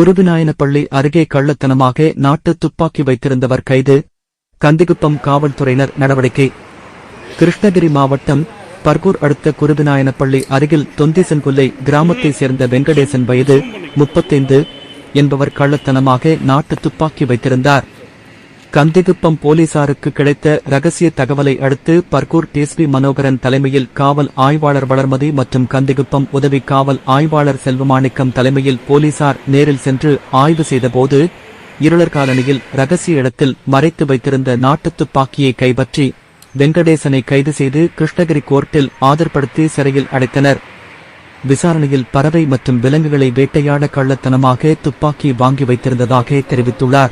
குருவிநாயனப்பள்ளி அருகே கள்ளத்தனமாக நாட்டு துப்பாக்கி வைத்திருந்தவர் கைது. கந்திகுப்பம் காவல்துறையினர் நடவடிக்கை. கிருஷ்ணகிரி மாவட்டம் பர்கூர் அடுத்த குருவிநாயனப்பள்ளி அருகில் தொந்திசன்குல்லை கிராமத்தைச் சேர்ந்த வெங்கடேசன் வயது முப்பத்தைந்து என்பவர் கள்ளத்தனமாக நாட்டு துப்பாக்கி வைத்திருந்தார். கந்திகுப்பம் போலீசாருக்கு கிடைத்த ரகசிய தகவலை அடுத்து பர்கூர் டிஎஸ்பி மனோகரன் தலைமையில் காவல் ஆய்வாளர் வளர்மதி மற்றும் கந்திகுப்பம் உதவி காவல் ஆய்வாளர் செல்வமாணிக்கம் தலைமையில் போலீசார் நேரில் சென்று ஆய்வு செய்தபோது இருளர் காலனியில் ரகசிய இடத்தில் மறைத்து வைத்திருந்த நாட்டுத் துப்பாக்கியை கைப்பற்றி வெங்கடேசனை கைது செய்து கிருஷ்ணகிரி கோர்ட்டில் ஆஜர்படுத்தி சிறையில் அடைத்தனர். விசாரணையில் பறவை மற்றும் விலங்குகளை வேட்டையாட கள்ளத்தனமாக துப்பாக்கி வாங்கி வைத்திருந்ததாக தெரிவித்துள்ளார்.